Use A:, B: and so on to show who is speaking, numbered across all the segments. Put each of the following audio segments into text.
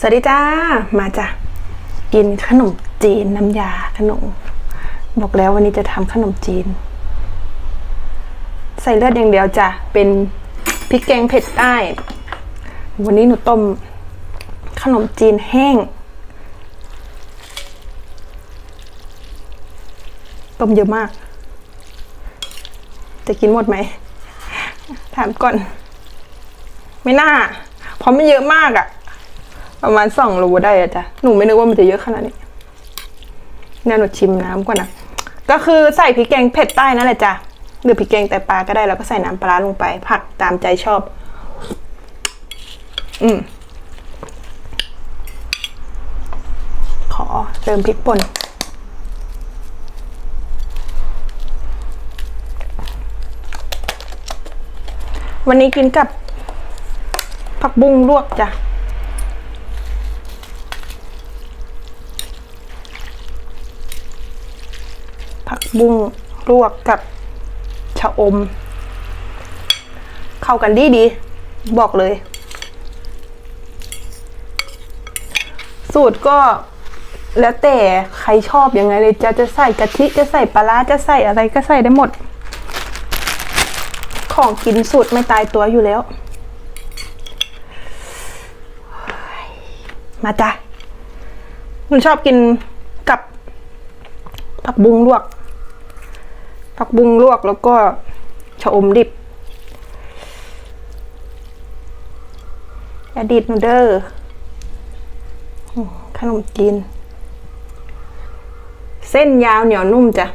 A: สวัสดีจ้า มาจ้ะ กินขนมจีนน้ำยาขนม บอกแล้ววันนี้จะทำขนมจีน ใส่เลือดอย่างเดียวจ้ะ เป็นพริกแกงเผ็ดใต้ วันนี้หนูต้มขนมจีนแห้ง ต้มเยอะมาก จะกินหมดไหม ถามก่อน ไม่น่า เพราะมันเยอะมากอะ ประมาณสองโลได้อะจ้ะหนูไม่นึกว่ามันจะเยอะขนาดนี้เนี่ยหนูชิมน้ำก่อนนะก็คือใส่พริกแกงเผ็ดใต้นั่นแหละจ้ะหรือพริกแกงแต่ปลาก็ได้แล้วก็ใส่น้ำปลาร้าลงไป ผักตามใจชอบ อืมขอเติมพริกป่นวันนี้กินกับผักบุ้งลวกจ้ะ บุ้งลวกกับชะอม เข้ากันดีดี บอกเลย สูตรก็แล้วแต่ใครชอบยังไงเลยจะจะใส่กะทิจะใส่ปลาร้าจะใส่อะไรก็ใส่ได้หมด ของกินสูตรไม่ตายตัวอยู่แล้ว มาจ้ะหนูชอบกินกับผักบุ้งลวก ผักบุ้งลวกแล้วก็ชะอมดิบอดิดนูเดอร์ขนมจีน เส้นยาวเหนียวนุ่มจ้ะ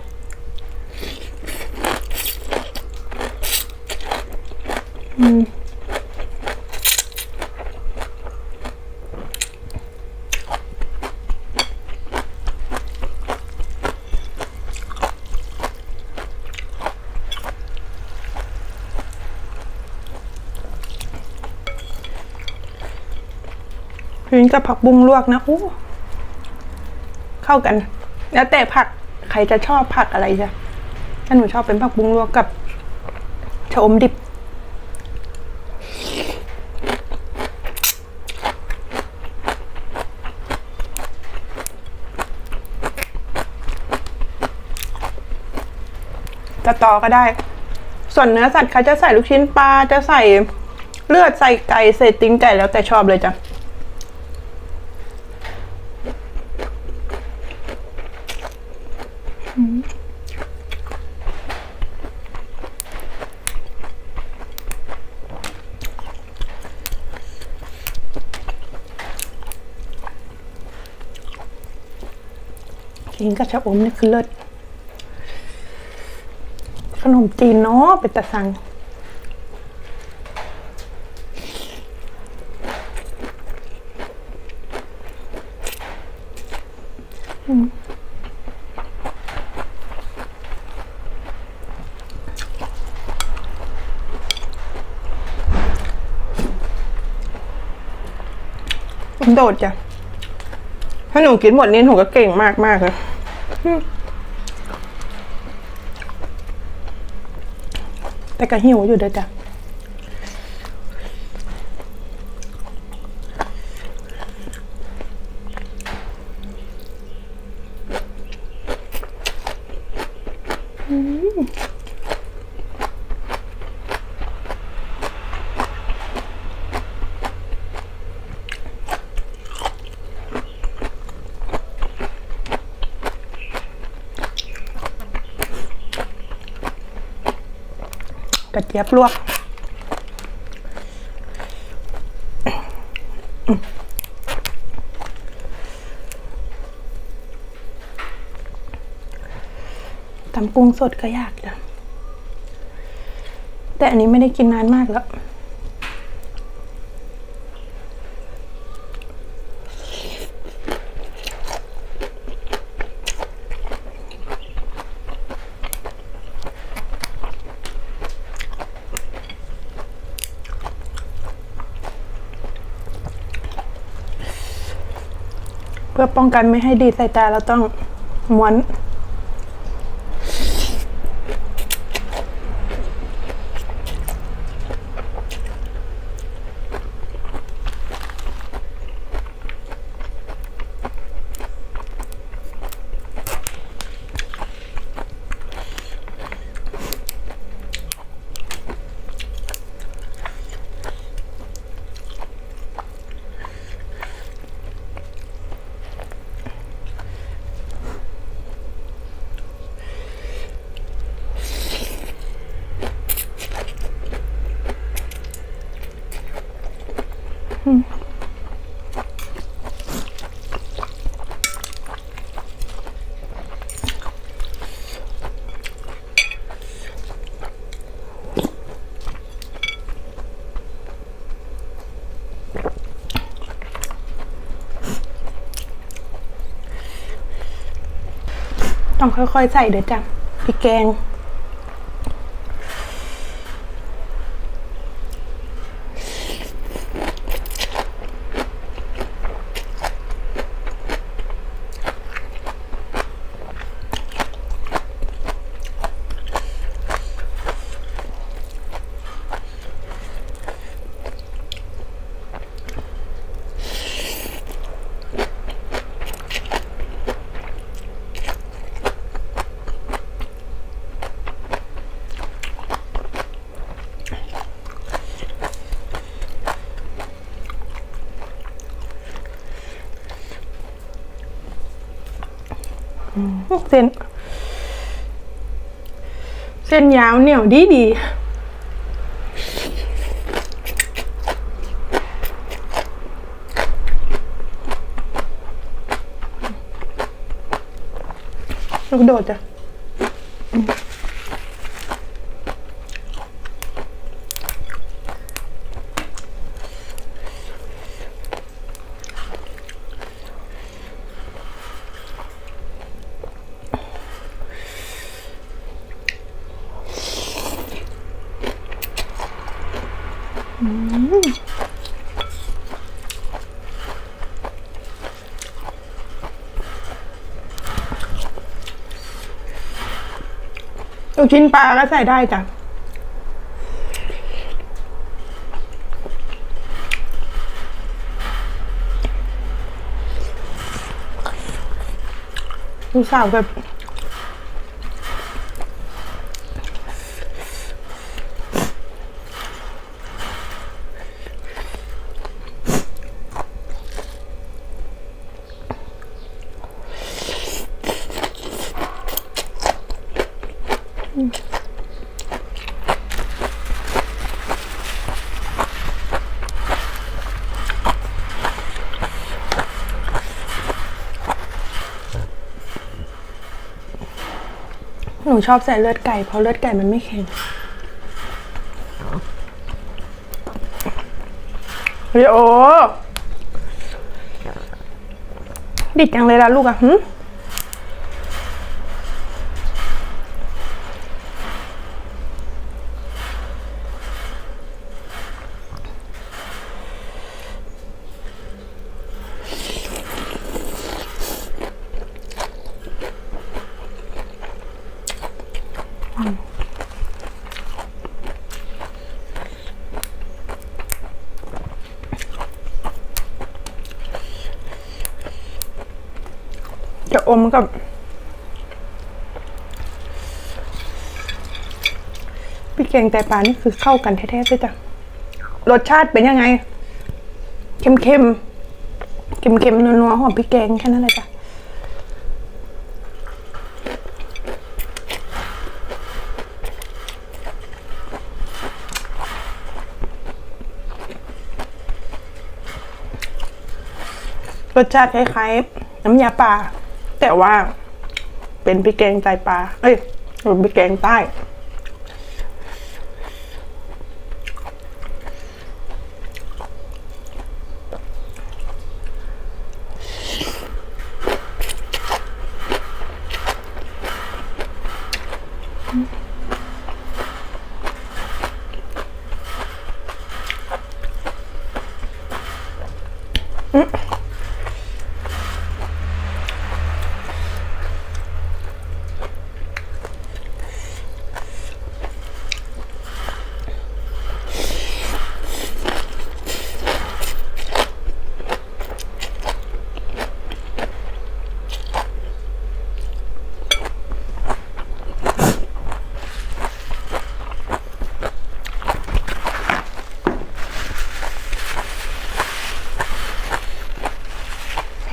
A: กินกับผักบุ้งลวกนะอู้เข้ากัน แล้วแต่ผักใครจะชอบผักอะไรจ้ะถ้าหนูชอบเป็นผักบุ้งลวกกับชะอมดิบ จะต่อก็ได้ ส่วนเนื้อสัตว์ใครจะใส่ลูกชิ้นปลา จะใส่เลือดใส่ไก่ใส่ตีนไก่แล้วแต่ชอบเลยจ้ะ กินกับชะอมนี่คือเลิศขนมจีนเนาะเป็นตะสังโดดจ้ะ ถ้าหนูกินหมดนี้หนูก็เก่งมากมากเลยแต่ก็หิวอยู่เด้อจ้ะ กระเจี๊ยบลวก ตำกุ้งสดก็ยากจ้ะแต่อันนี้ไม่ได้กินนานมากแล้ว เพื่อป้องกันไม่ให้ดีดใส่ตาเราต้องม้วน ต้องค่อยๆใส่เด้อจ้ะพริกแกง เส้น เส้นยาวเหนียวดีดีลูกโดดจ้ะ ลูกชิ้นปลาก็ใส่ได้จ้ะลูกสาวแบบ นูชอบใส่เลือดไก่เพราะเลือดไก่มันไม่เค็มเรียโอดิดจังเลยล่ะลูกอะหึ จะอมกับ พี่แกงไตปลานี่คือเข้ากันแท้ๆเลยจ้ะ รสชาติเป็นยังไง เค็มๆ เค็มๆ นัวๆ หอมพริกแกงแค่นั้นเลยจ้ะรสชาติคล้ายๆน้ำยาปลา แต่ว่าเป็นพริกแกงไตปลา เอ้ยเป็นพริกแกงใต้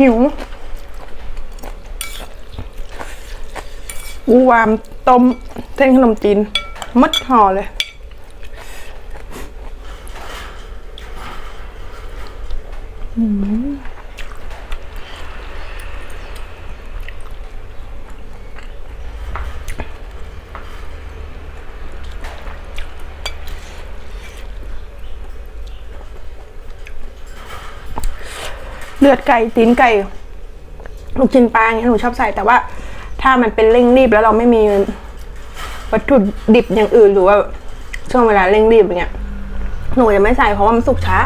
A: หิวอูวามต้มเส้นขนมจีนมัดห่อเลย เลือดไก่ตีนไก่ลูกชิ้นปลาอย่างเงี้ยหนูชอบใส่แต่ว่า ถ้ามันเป็นเร่งรีบแล้วเราไม่มีวัตถุดิบอย่างอื่นหรือว่าช่วงเวลาเร่งรีบอย่างเงี้ยหนูจะไม่ใส่เพราะว่ามันสุกช้า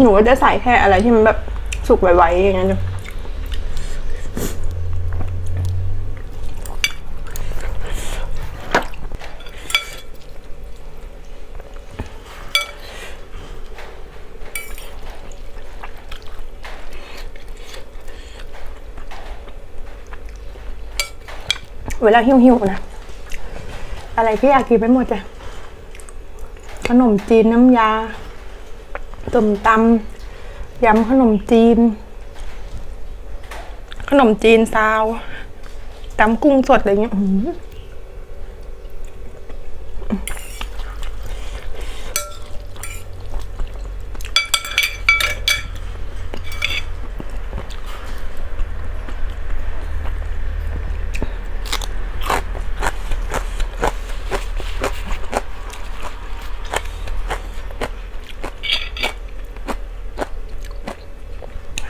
A: หนูก็จะใส่แค่อะไรที่มันแบบสุกไวๆอย่างเงี้ย เวลาหิวๆนะ อะไรพี่อยากกินไปหมดจ้ะขนมจีนน้ำยาต้มตำยำขนมจีน ขนมจีนซาวตำกุ้งสดอะไรเงี้ย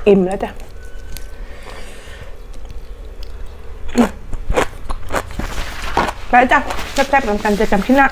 A: อิ่มแล้วจ้ะไปจ้ะแซ่บๆเหมือนกันจะจำที่หน้า